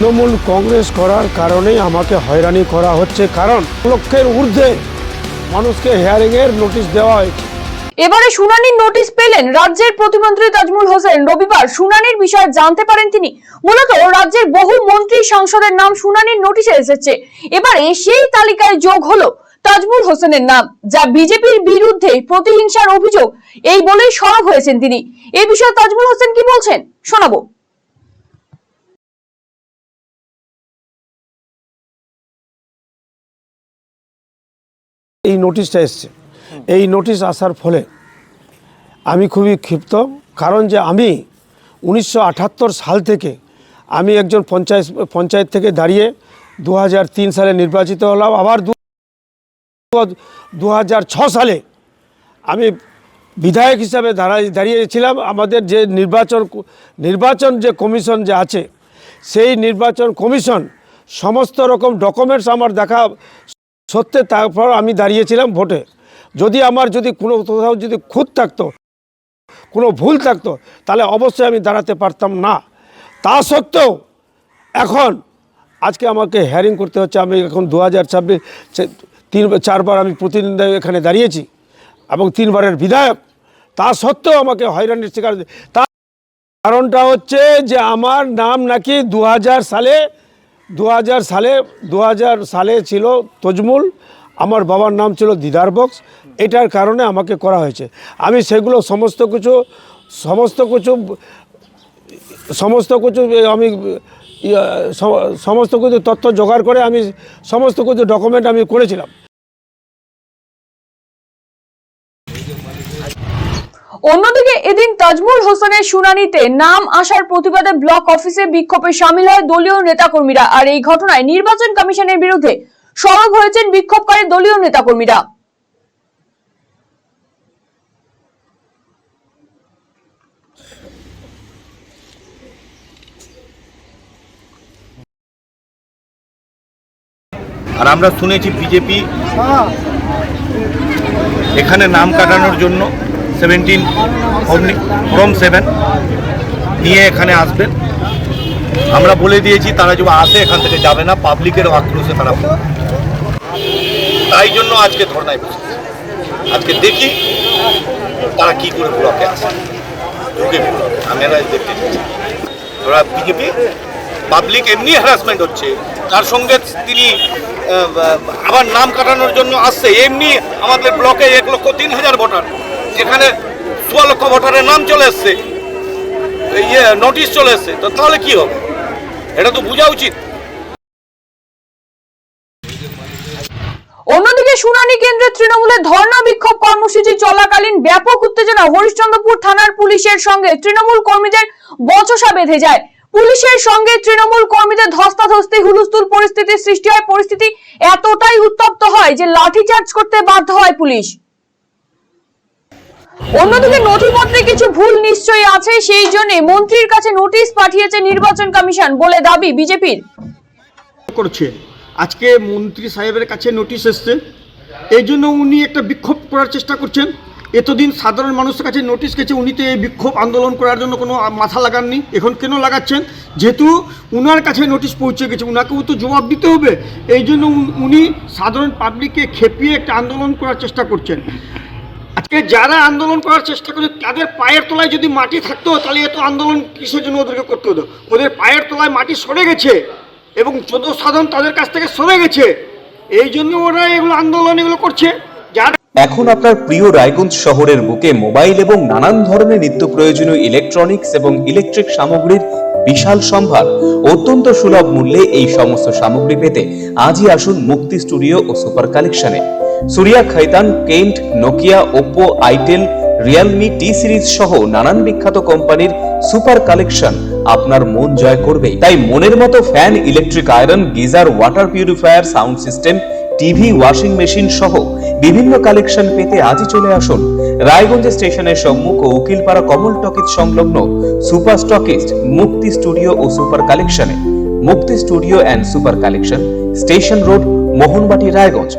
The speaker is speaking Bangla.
তৃণমূল কংগ্রেস করার কারণেই আমাকে হয়রানি করা হচ্ছে। কারণ লক্ষের ঊর্ধ্বে মানুষকে হেয়ারিংয়ের নোটিশ দেওয়া হয়েছে। এবারে শুনানির নোটিশ পেলেন রাজ্যের প্রতিমন্ত্রী তাজমুল হোসেন। রবিবার শুনানির বিষয়ে জানতে পারেন তিনি। মূলত রাজ্যের বহু মন্ত্রী সাংসদের নাম শুনানির নোটিশে এসেছে। এবারে সেই তালিকায় যোগ হলো তাজমুল হোসেনের নাম, যা বিজেপির বিরুদ্ধে প্রতিহিংসার অভিযোগ। এই বলেই সরব হয়েছেন তিনি। এই বিষয়ে তাজমুল হোসেন কি বলছেন? শোনাবো। এই নোটিশটা এসছে। এই নোটিশ আসার ফলে আমি খুবই ক্ষিপ্ত, কারণ যে আমি উনিশশো আটাত্তর সাল থেকে আমি একজন পঞ্চায়েত পঞ্চায়েত থেকে দাঁড়িয়ে দু হাজার তিন সালে নির্বাচিত হলাম। আবার দু সালে আমি বিধায়ক হিসাবে দাঁড়িয়েছিলাম। আমাদের যে নির্বাচন নির্বাচন যে কমিশন যে আছে, সেই নির্বাচন কমিশন সমস্ত রকম ডকুমেন্টস আমার দেখা সত্ত্বে তারপর আমি দাঁড়িয়েছিলাম ভোটে। যদি আমার যদি কোনো কোথাও যদি খুঁত থাকতো, কোনো ভুল থাকতো, তাহলে অবশ্যই আমি দাঁড়াতে পারতাম না। তা সত্ত্বেও এখন আজকে আমাকে হ্যারিং করতে হচ্ছে। আমি এখন দু হাজার ছাব্বিশ তিন, চারবার আমি প্রতিনিধি এখানে দাঁড়িয়েছি এবং তিনবারের বিধায়ক। তা সত্ত্বেও আমাকে হয়রানির শিকার তা কারণটা হচ্ছে যে আমার নাম নাকি দু হাজার সালে দু হাজার সালে দু হাজার সালে ছিল তজমুল, আমার বাবার নাম ছিল দিদার বক্স, এটার কারণে আমাকে করা হয়েছে। আমি সেগুলো সমস্ত কিছু সমস্ত কিছু সমস্ত কিছু আমি সমস্ত কিছু তথ্য জোগাড় করে আমি, সমস্ত কিছু ডকুমেন্ট আমি করেছিলাম। অন্যদিকে এদিন তাজমুল হোসেনের শুনানিতে নাম আসার প্রতিবাদে ব্লক অফিসে বিক্ষোভে সামিল হয় দলীয় নেতাকর্মীরা। আর এই ঘটনায় নির্বাচন কমিশনের বিরুদ্ধে সরব হয়েছেন বিক্ষোভকারী দলীয় নেতাকর্মীরা। আর আমরা শুনেছি বিজেপি এখানে নাম কাটানোর জন্য সেভেন্টিন ফ্রম সেভেন নিয়ে এখানে আসবেন। আমরা বলে দিয়েছি, তারা যদি আসে এখান থেকে যাবে না পাবলিকের আক্রোশে তারা। তাই জন্য আজকে ধর্নায় বসেছে। আজকে দেখি তারা কি করে ব্লকে আসে। ঢুকে আমি দেখতে ওরা বিজেপি পাবলিক এমনি হ্যারাসমেন্ট হচ্ছে। তার সঙ্গে তিনি আবার নাম কাটানোর জন্য আসছে। এমনি আমাদের ব্লকে এক লক্ষ তিন হাজার ভোটার। যেখানে সোয়া লক্ষ ভোটারের নাম চলে এসছে ইয়ে নোটিশ চলে এসছে, তো তাহলে কি হবে? এটা তো বোঝা উচিত। অন্যদিকে শুনানি কেন্দ্রে তৃণমূলের ধর্ণা বিক্ষোভ কর্মসূচি চলাকালীন ব্যাপক উত্তেজনা হরিশ্চন্দ্রপুর থানার পুলিশের সঙ্গে। তৃণমূল কর্মীদের বচসা বেঁধে যায়। পুলিশের সঙ্গে তৃণমূল কর্মীদের ধস্তাধস্তি, হুলস্থুল পরিস্থিতির সৃষ্টি হয়। পরিস্থিতি এতটাই উত্তপ্ত হয় যে লাঠিচার্জ করতে বাধ্য হয় পুলিশ। অন্যদিকে নথিপত্রে কিছু ভুল নিশ্চয়ই আছে, সেই জন্য মন্ত্রীর কাছে নোটিশ পাঠিয়েছে নির্বাচন কমিশন বলে দাবি বিজেপির। করছে। আজকে মন্ত্রী সাহেবের কাছে নোটিশ এসছে। এই জন্য উনি একটা বিক্ষোভ করার চেষ্টা করছেন। এতদিন সাধারণ মানুষের কাছে নোটিশ গেছে, উনি তো এই বিক্ষোভ আন্দোলন করার জন্য কোনো মাথা লাগাননি। এখন কেন লাগাচ্ছেন? যেহেতু উনার কাছে নোটিশ পৌঁছে গেছে, উনাকেও তো জবাব দিতে হবে। এই জন্য উন- সাধারণ পাবলিককে খেপিয়ে একটা আন্দোলন করার চেষ্টা করছেন। যারা আন্দোলন করার চেষ্টা করছে, তাদের পায়ের তলায় যদি মাটি থাকতো, তাহলে এত আন্দোলন কিসের জন্য ওদেরকে করতে হতো? ওদের পায়ের তলায় মাটি সরে গেছে এবং যত সাধন তাদের কাছ থেকে সরে গেছে, এই জন্য ওরা এগুলো আন্দোলন এগুলো করছে। এখন আপনার প্রিয় রায়গঞ্জ শহরের বুকে মোবাইল এবং নানান ধরনের নিত্য প্রয়োজনীয় ইলেকট্রনিক্স এবং ইলেকট্রিক সামগ্রীর বিশাল সম্ভার অত্যন্ত সুলভ মূল্যে এই সমস্ত সামগ্রী পেতে আজই আসুন মুক্তি স্টুডিও ও সুপার কালেকশনে। Surya Khaitan Kent Nokia, Oppo, Itel, Realme, T Series সহ নানান বিখ্যাত কোম্পানির সুপার কালেকশন আপনার মন জয় করবে তাই মনের মতো fan, electric iron, geyser, water purifier, sound system, TV, washing machine সহ বিভিন্ন কালেকশন পেতে আজই চলে আসুন। রায়গঞ্জ স্টেশনের সম্মুখ ও উকিলপাড়া কমল টকিজ সংলগ্ন সুপার স্টকিস্ট মুক্তি স্টুডিও ও সুপার কালেকশনে। Mukti studio and super collection, station road, Mohanbati, Raiganj.